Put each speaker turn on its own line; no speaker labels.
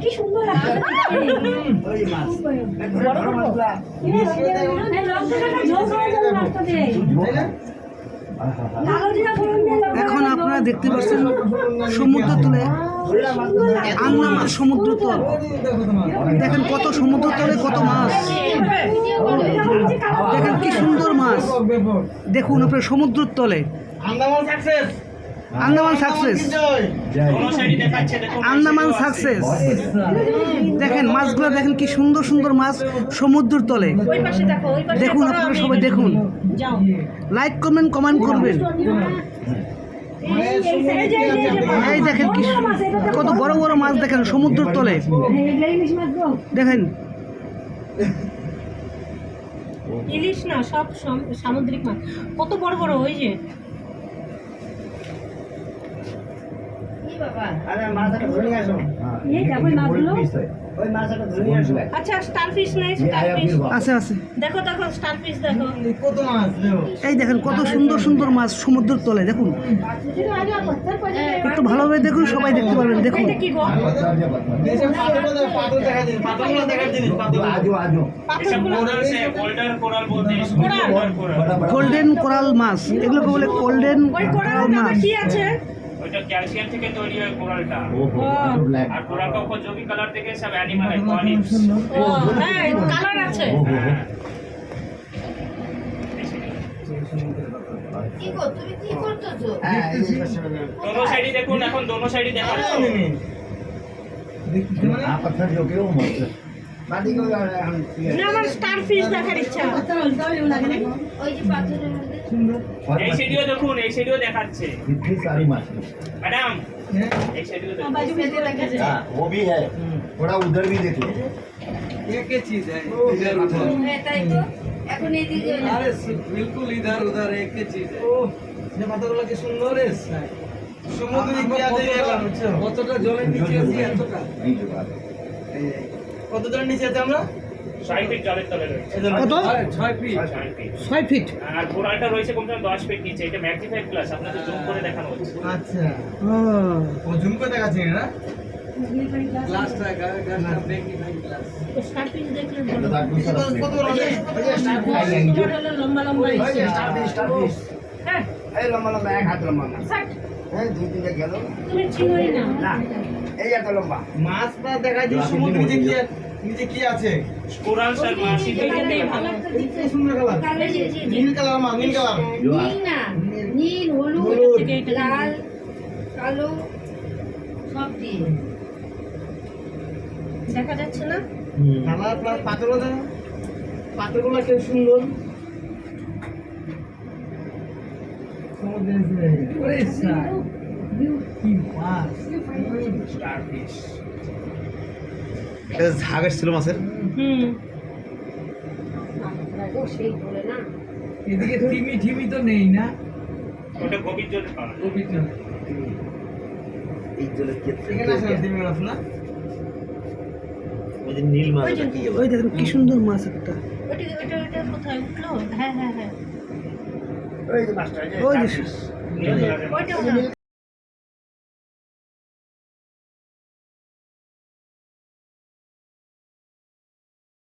কি সুন্দর
মাছ।
এখন আপনারা দেখতে পাচ্ছেন সমুদ্র তলে আন্দামান সমুদ্র তল। দেখেন কত সমুদ্র তলে কত মাছ। দেখেন কি সুন্দর মাছ। দেখুন আপনার সমুদ্রের তলে।
Andaman success
Andaman success Andaman success দেখেন মাছগুলো দেখেন কি সুন্দর সুন্দর মাছ সমুদ্রের তলে। দেখুন আপনারা সবাই দেখুন। লাইক করবেন কমেন্ট করবেন।
এই
দেখেন কি কত বড় বড় মাছ দেখেন সমুদ্রের তলে। দেখেন।
ইলিশ না, সব সামুদ্রিক মাছ। কত বড় বড় ওই যে
আরে মাছটা ধরে নিয়ে আসো
এই দেখো এই মাছগুলো
ওই মাছটা ধরে নিয়ে আসো
আচ্ছা স্টার ফিশ নাই
আছে আছে।
দেখো দেখো স্টার দেখো।
কত মাছ
এই দেখেন কত সুন্দর সুন্দর মাছ সমুদ্রের তলে দেখুন। একটু ভালোভাবে দেখুন সবাই দেখতে পারবেন দেখুন।
গোল্ডেন কোরাল বলতে
কোরাল?
কোরাল
গোল্ডেন কোরাল মাছ এগুলোকে বলে গোল্ডেন
ওই
কোরাল মাছ।
মধ্যে
ক্যালসিয়াম থেকে তৈরি হয় কোরালটা। আর কোরালটা উপযোগী কালার থেকে সব অ্যানিমাল
হ্যাঁ কালার আছে।
হ্যাঁ। যে
দোনো সাইডে দেখুন এখন
করে এখন ঠিক
না আমার স্টার ফিশ দেখার ইচ্ছা।
এই সাইডেও দেখুন এই সাইডেও দেখাচ্ছে ম্যাডাম এই সাইডেও দেখুন
বাজু মেজে দেখাচ্ছে
हाँ वो भी है थोड़ा उधर भी देख लो
ये क्या चीज है इधर उधर अरे सु- बिल्कुल इधर उधर एक ही चीज है
ও যে পাথরগুলো কি সুন্দর এসছে সমুদ্রে কি আছে এলাম বুঝছো
কতটা জলের নিচে আছি এতটা
नहीं जो बात है
এই যে, কত দূরের নিচে আছে আমরা
ছয় ফিট
লম্বা লম্বা
এক হাত লম্বা গেল। এই এত লম্বা। মাছটা দেখা যায় সমুদ্রে গিয়ে নিচে কি আছে?
এটাতেই ভালো
সুন্দর কালার।
জি।
নীল কালার মাছ নীল কালার।
নীল না নীল। হলুদ
হলুদ।
থেকে এটা
লাল কালো সব দিয়ে।
দেখা যাচ্ছে না?
কালার প্লাস দেখো পাথরগুলো কি সুন্দর। কি একটা ঝাগ ছিল মাছের।
হুম।
এদিকে টিমি টিমি তো নেই না?
ওটা গভীর জলে
গভীর জলে।
কি সুন্দর মাছ একটা।